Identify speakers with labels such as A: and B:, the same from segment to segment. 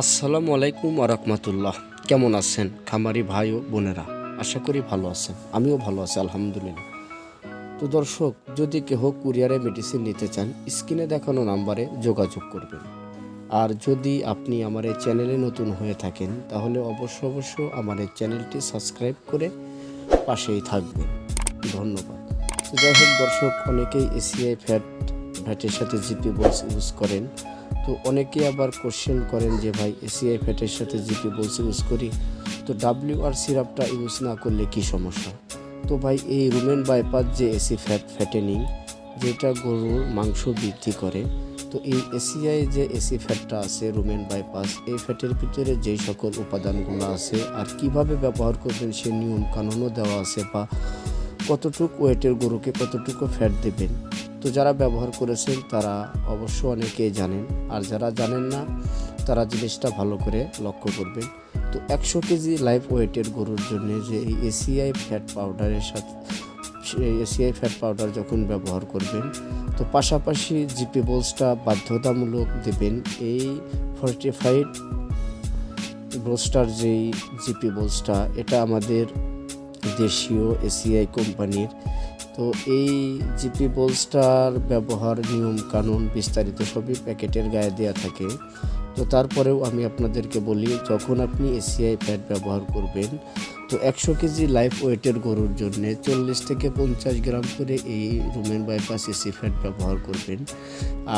A: আসসালামু আলাইকুম আরহামতুল্লাহ কেমন আছেন খামারি ভাই ও বোনেরা? আশা করি ভালো আছেন। আমিও ভালো আছি, আলহামদুলিল্লাহ। তো দর্শক, যদি কেহ কুরিয়ারে মেডিসিন নিতে চান, স্ক্রিনে দেখানো নাম্বারে যোগাযোগ করবেন। আর যদি আপনি আমার এই চ্যানেলে নতুন হয়ে থাকেন, তাহলে অবশ্য অবশ্য আমার এই চ্যানেলটি সাবস্ক্রাইব করে পাশেই থাকবেন। ধন্যবাদ। যাই হোক দর্শক, অনেকেই এসিআই ফ্যাট, ফ্যাটের সাথে জিপি বলস ইউজ করেন। তো অনেকে আবার কোশ্চেন করেন যে ভাই এসিআই ফ্যাটের সাথে জিপি বলস ইউজ করি। তো ডাব্লিউ আর সিরাপটা ইউজ না করলে কি সমস্যা? তো ভাই এই রুমেন বাইপাস যে এসি ফ্যাট ফ্যাটেনিং যেটা গরুর মাংস বৃদ্ধি করে, তো এই এসিআই যে এসি ফ্যাটটা আছে রুমেন বাইপাস এই ফ্যাটের ভিতরে যেই সকল উপাদানগুলো আছে আর কীভাবে ব্যবহার করবেন সে নিয়ম কানুনও দেওয়া আছে বা কতটুকু ওয়েটের গরুকে কতটুকু ফ্যাট দেবেন তো যারা ব্যবহার করেছেন তারা অবশ্য অনেকেই জানেন। আর যারা জানেন না, তারা জিনিসটা ভালো করে লক্ষ্য করবেন। তো একশো কেজি লাইফ ওয়েটের গরুর জন্য যে এই এসিআই ফ্যাট পাউডারের সাথে এসিআই ফ্যাট পাউডার যখন ব্যবহার করবেন, তো পাশাপাশি জিপি বোলসটা বাধ্যতামূলক দেবেন। এই ফর্টিফাইড ব্রোস্টার যেই জিপি বোলসটা, এটা আমাদের দেশীয় এসিআই কোম্পানির তো এই জিপি বোলসটার ব্যবহার, নিয়ম, কানুন বিস্তারিত সবই প্যাকেটের গায়ে দেওয়া থাকে। তো তারপরেও আমি আপনাদেরকে বলি, যখন আপনি এসিআই প্যাড ব্যবহার করবেন, তো একশো কেজি লাইফ ওয়েটের গরুর জন্য চল্লিশ থেকে পঞ্চাশ গ্রাম করে এই রুমেন বাইপাস এসি ফ্যাট ব্যবহার করবেন।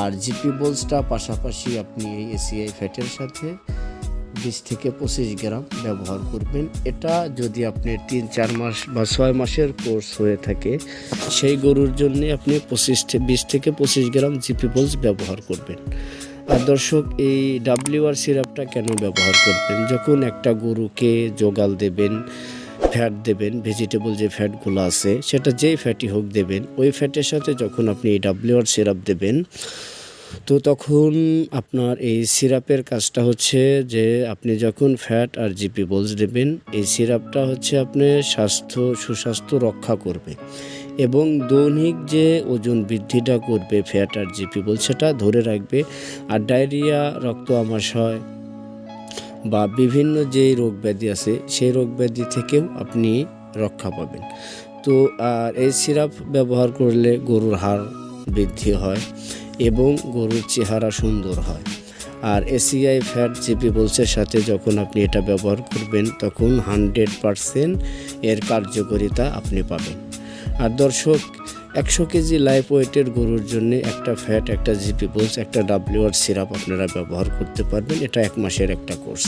A: আর জিপি বোলসটা পাশাপাশি আপনি এই এসিআই ফ্যাটের সাথে বিশ থেকে পঁচিশ গ্রাম ব্যবহার করবেন। এটা যদি আপনি তিন, চার মাস বা ছয় মাসের কোর্স হয়ে থাকে, সেই গরুর জন্য আপনি পঁচিশ বিশ থেকে পঁচিশ গ্রাম জিপি বোলস ব্যবহার করবেন। আর দর্শক, এই ডাব্লিউ আর সিরাপটা কেন ব্যবহার করবেন? যখন একটা গরুকে জোগাল দেবেন, ফ্যাট দেবেন, ভেজিটেবল যে ফ্যাটগুলো আছে, সেটা যেই ফ্যাটই হোক দেবেন, ওই ফ্যাটের সাথে যখন আপনি এই ডাব্লিউ আর সিরাপ দেবেন তো তখন আপনার এই সিরাপের কাজটা হচ্ছে যে আপনি যখন ফ্যাট আর জিপি বলস দেবেন, এই সিরাপটা হচ্ছে আপনি স্বাস্থ্য, সুস্বাস্থ্য রক্ষা করবে এবং দৈনিক যে ওজন বৃদ্ধিটা করবে ফ্যাট আর জিপি বল সেটা ধরে রাখবে। আর ডায়রিয়া রক্ত আমাশয় বা বিভিন্ন যে রোগ ব্যাধি আছে, সেই রোগ ব্যাধি থেকেও আপনি রক্ষা পাবেন। তো, আর এই সিরাপ ব্যবহার করলে গরুর হাড় বৃদ্ধি হয়। এবং গরুর চেহারা সুন্দর হয়। আর এসিআই ফ্যাট জিপি বলসের সাথে যখন আপনি এটা ব্যবহার করবেন, তখন হান্ড্রেড পারসেন্ট এর কার্যকারিতা আপনি পাবেন। আর দর্শক, একশো কেজি লাইফ ওয়েটের গরুর জন্য একটা ফ্যাট, একটা জিপি বোলস একটা ডাব্লিউআর সিরাপ আপনারা ব্যবহার করতে পারবেন। এটা এক মাসের একটা কোর্স।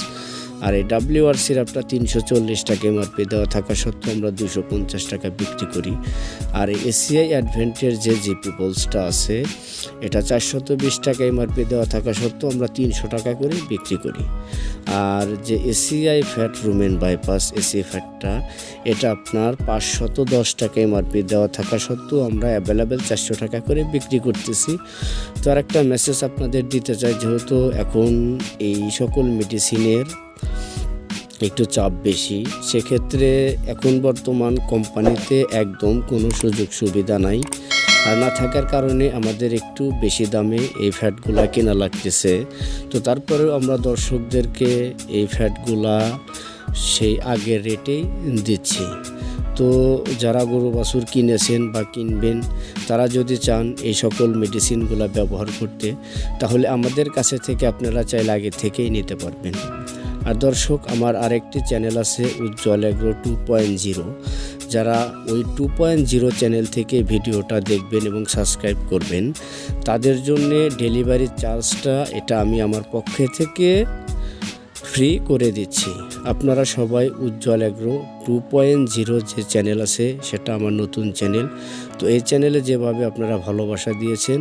A: আর এই ডাব্লিউআর সিরাপটা তিনশো চল্লিশ টাকা এমআরপি দেওয়া থাকা সত্ত্বেও আমরা দুশো পঞ্চাশ টাকা বিক্রি করি। আর এই এসিআই অ্যাডভেন্টের যে জিপি বোলসটা আছে, এটা চারশত বিশ টাকা এমআরপি দেওয়া থাকা সত্ত্বেও আমরা তিনশো টাকা করে বিক্রি করি। আর যে ACI fat rumen bypass AC ফ্যাটটা এটা আপনার পাঁচশত দশ টাকা এমআরপি দেওয়া থাকা সত্ত্বেও আমরা অ্যাভেলেবেল চারশো টাকা করে বিক্রি করতেছি। তো আর একটা মেসেজ আপনাদের দিতে চাই, যেহেতু এখন এই সকল মেডিসিনের একটু চাপ বেশি, সেক্ষেত্রে এখন বর্তমান কোম্পানিতে একদম কোনো সুযোগ সুবিধা নাই। আর না থাকার কারণে আমাদের একটু বেশি দামে এই ফ্যাটগুলা কেনা লাগতেছে। তো তারপরেও আমরা দর্শকদেরকে এই ফ্যাটগুলা সেই আগের রেটেই দিচ্ছি। তো যারা গরু বাছুর কিনেছেন বা কিনবেন, তারা যদি চান এই সকল মেডিসিনগুলো ব্যবহার করতে, তাহলে আমাদের কাছে থেকে আপনারা চাইলে আগে থেকেই নিতে পারবেন। আর দর্শক, আমার আরেকটি চ্যানেল আছে Ujjwal agro two point zero. যারা ওই টু পয়েন্ট জিরো চ্যানেল থেকে ভিডিওটা দেখবেন এবং সাবস্ক্রাইব করবেন, তাদের জন্যে ডেলিভারি চার্জটা এটা আমি আমার পক্ষে থেকে ফ্রি করে দিচ্ছি। আপনারা সবাই Ujjwal agro two point zero যে চ্যানেল আছে, সেটা আমার নতুন চ্যানেল। তো এই চ্যানেলে যেভাবে আপনারা ভালোবাসা দিয়েছেন,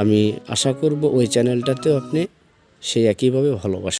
A: আমি আশা করব ওই চ্যানেলটাতেও আপনি সেই একইভাবে ভালোবাসা